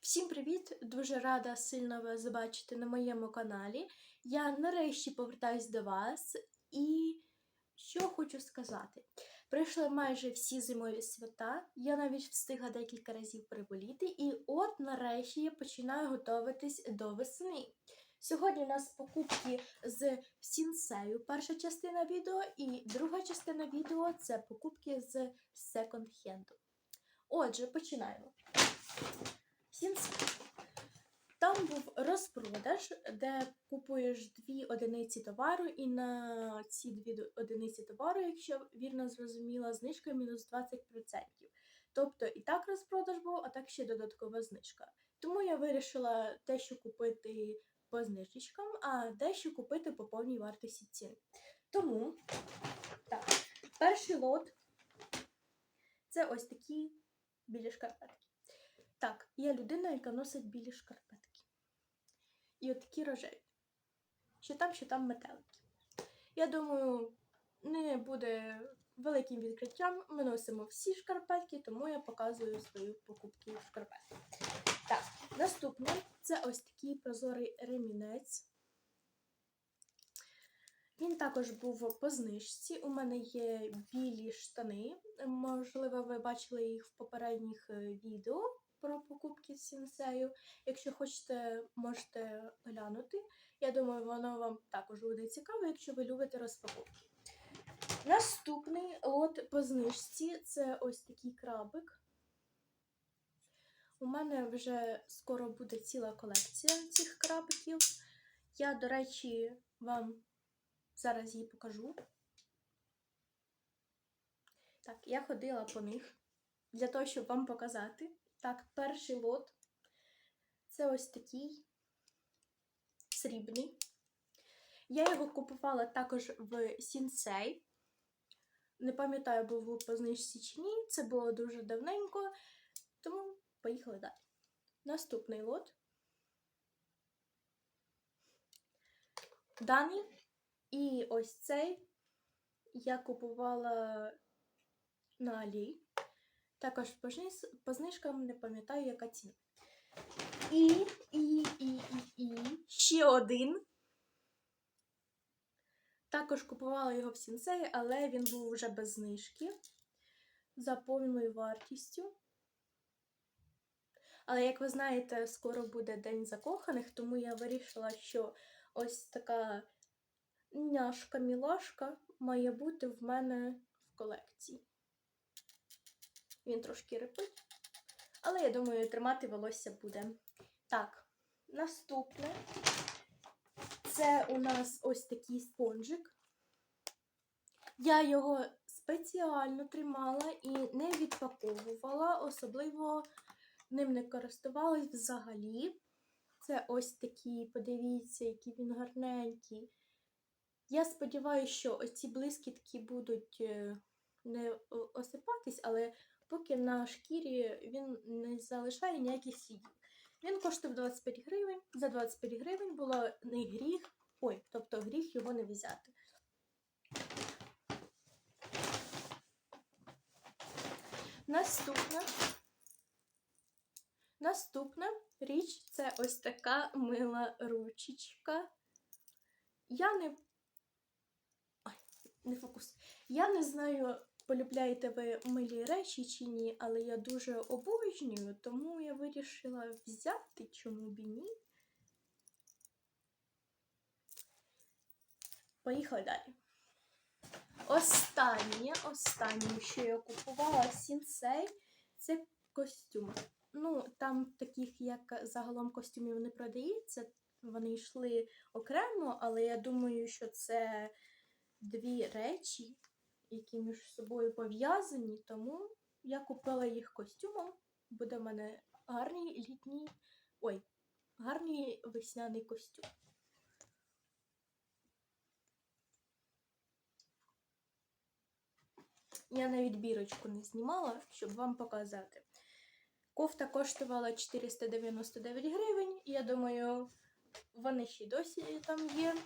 Всім привіт! Дуже рада сильно вас бачити на моєму каналі. Я нарешті повертаюсь до вас і що хочу сказати. Прийшли майже всі зимові свята. Я навіть встигла декілька разів приболіти, і от нарешті я починаю готуватись до весни. Сьогодні у нас покупки з Сінсею, перша частина відео, і друга частина відео це покупки з секонд-хенду. Отже, починаємо. Сінсей. Там був розпродаж, де купуєш дві одиниці товару, і на ці дві одиниці товару, якщо вірно зрозуміла, знижка мінус 20%. Тобто і так розпродаж був, а так ще додаткова знижка. Тому я вирішила дещо купити по знижечкам, а дещо купити по повній вартості цін. Тому так, перший лот це ось такі білі шкарпетки. Так, я людина, яка носить білі шкарпетки. І от такі рожеві. Що там, що там метелики. Я думаю, не буде великим відкриттям. Ми носимо всі шкарпетки, тому я показую свої покупки шкарпетки. Так, наступне це ось такий прозорий ремінець. Він також був по знижці. У мене є білі штани. Можливо, ви бачили їх в попередніх е, відео про покупки з сінсею. Якщо хочете, можете глянути. Я думаю, воно вам також буде цікаво, якщо ви любите розпаковки. Наступний лот по знижці це ось такий крабик. У мене вже скоро буде ціла колекція цих крабиків. Я, до речі, вам зараз її покажу. Так, я ходила по них для того, щоб вам показати. Так, перший лот це ось такий срібний. Я його купувала також в Сінсей. Не пам'ятаю, був по знижці чи ні. Це було дуже давненько, тому поїхали далі. Наступний лот. Даний. І ось цей я купувала на Алі. Також по знижкам не пам'ятаю, яка ціна. І, і, і, і, і ще один. Також купувала його в сінсеї, але він був вже без знижки за повною вартістю. Але, як ви знаєте, скоро буде День закоханих, тому я вирішила, що ось така няшка-мілашка має бути в мене в колекції. Він трошки репить, але я думаю, тримати волосся буде. Так, наступне це у нас ось такий спонжик. Я його спеціально тримала і не відпаковувала, особливо ним не користувалась взагалі. Це ось такий, подивіться, який він гарненький. Я сподіваюся, що оці блискітки будуть е, не осипатись, але поки на шкірі він не залишає ніяких слідів. Він коштує 25 гривень. За 25 гривень було не гріх, ой, тобто гріх його не взяти. Наступна. Наступна річ це ось така мила ручечка. Я не. Ой, не фокус. Я не знаю, полюбляєте ви милі речі чи ні, але я дуже обожнюю, тому я вирішила взяти, чому б і ні. Поїхали далі. Останнє, останнє, що я купувала сінсей, це костюм. Ну, там таких, як загалом костюмів не продається, вони йшли окремо, але я думаю, що це дві речі, які між собою пов'язані, тому я купила їх костюмом. Буде в мене гарний літній, ой, гарний весняний костюм. Я навіть бірочку не знімала, щоб вам показати. Кофта коштувала 499 гривень. Я думаю, вони ще й досі там є.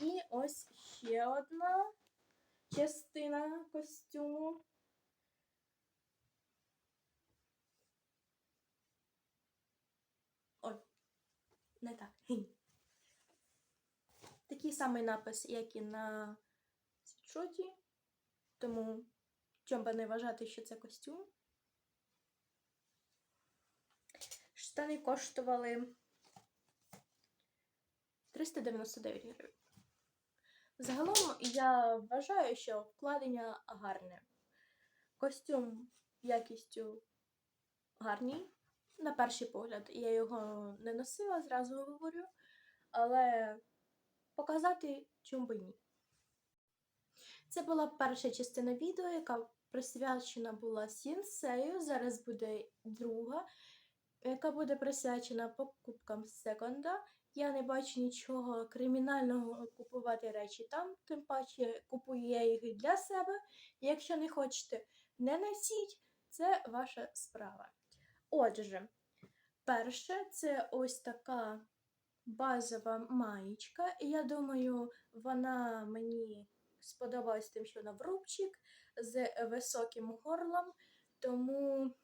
І ось ще одна частина костюму. Ой, не так. Такий самий напис, як і на світшоті, тому чом би не вважати, що це костюм. Штани коштували 399 гривень. Загалом я вважаю, що вкладення гарне. Костюм якістю гарний. На перший погляд, я його не носила, зразу говорю, але показати чому би ні. Це була перша частина відео, яка присвячена була сінсею. Зараз буде друга, яка буде присвячена покупкам секонда. Я не бачу нічого кримінального купувати речі там, тим паче купую я їх для себе. Якщо не хочете, не носіть, це ваша справа. Отже, перше, це ось така базова маєчка. Я думаю, вона мені сподобалась тим, що вона в рубчик з високим горлом, тому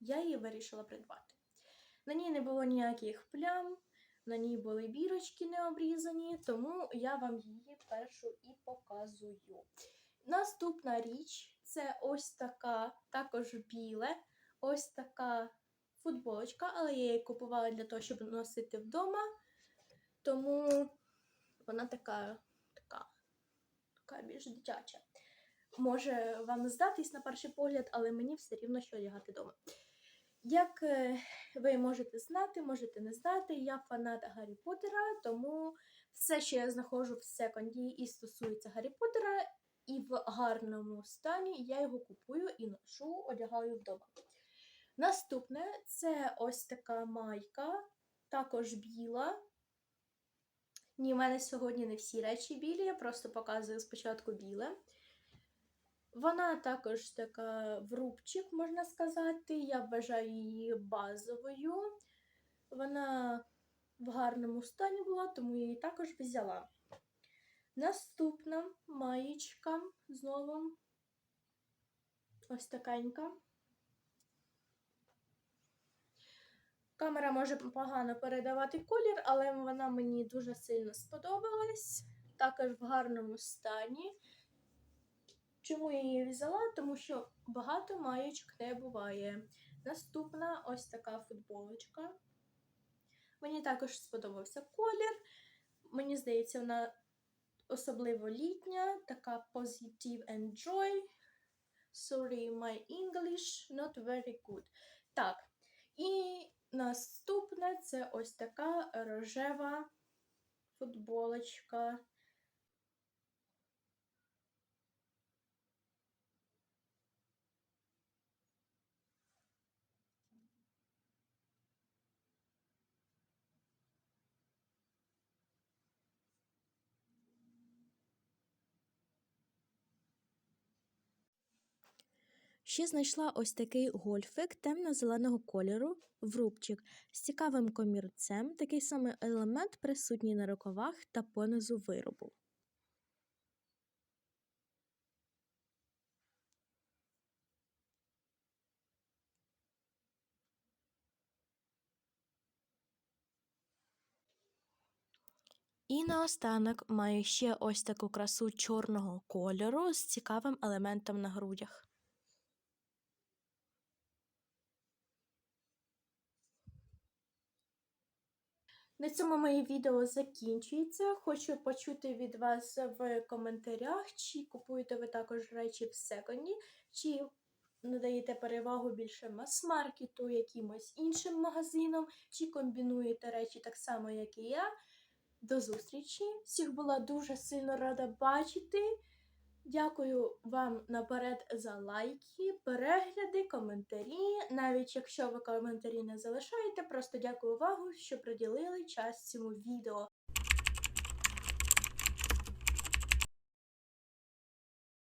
я її вирішила придбати. На ній не було ніяких плям, на ній були бірочки не обрізані, тому я вам її першу і показую. Наступна річ це ось така, також біле, ось така футболочка, але я її купувала для того, щоб носити вдома. Тому вона така, така, така більш дитяча. Може вам здатись на перший погляд, але мені все рівно що одягати вдома. Як е, ви можете знати, можете не знати, я фанат Гаррі Поттера, тому все, що я знаходжу в секонді і стосується Гаррі Поттера, і в гарному стані я його купую і ношу, одягаю вдома. Наступне це ось така майка, також біла. Ні, в мене сьогодні не всі речі білі, я просто показую спочатку біле. Вона також така в рубчик, можна сказати. Я вважаю її базовою. Вона в гарному стані була, тому я її також взяла. Наступна маєчка знову ось такенька. Камера може погано передавати колір, але вона мені дуже сильно сподобалась. Також в гарному стані. Чому я її взяла? Тому що багато маєчок не буває. Наступна ось така футболочка. Мені також сподобався колір. Мені здається, вона особливо літня, така positive and joy. Sorry, my English not very good. Так. І наступне це ось така рожева футболочка. Ще знайшла ось такий гольфик темно-зеленого кольору в рубчик з цікавим комірцем. Такий самий елемент присутній на рукавах та понизу виробу. І наостанок маю ще ось таку красу чорного кольору з цікавим елементом на грудях. На цьому моє відео закінчується. Хочу почути від вас в коментарях, чи купуєте ви також речі в секонді, чи надаєте перевагу більше мас-маркету, якимось іншим магазинам, чи комбінуєте речі так само, як і я. До зустрічі! Всіх була дуже сильно рада бачити. Дякую вам наперед за лайки, перегляди, коментарі. Навіть якщо ви коментарі не залишаєте, просто дякую увагу, що приділили час цьому відео.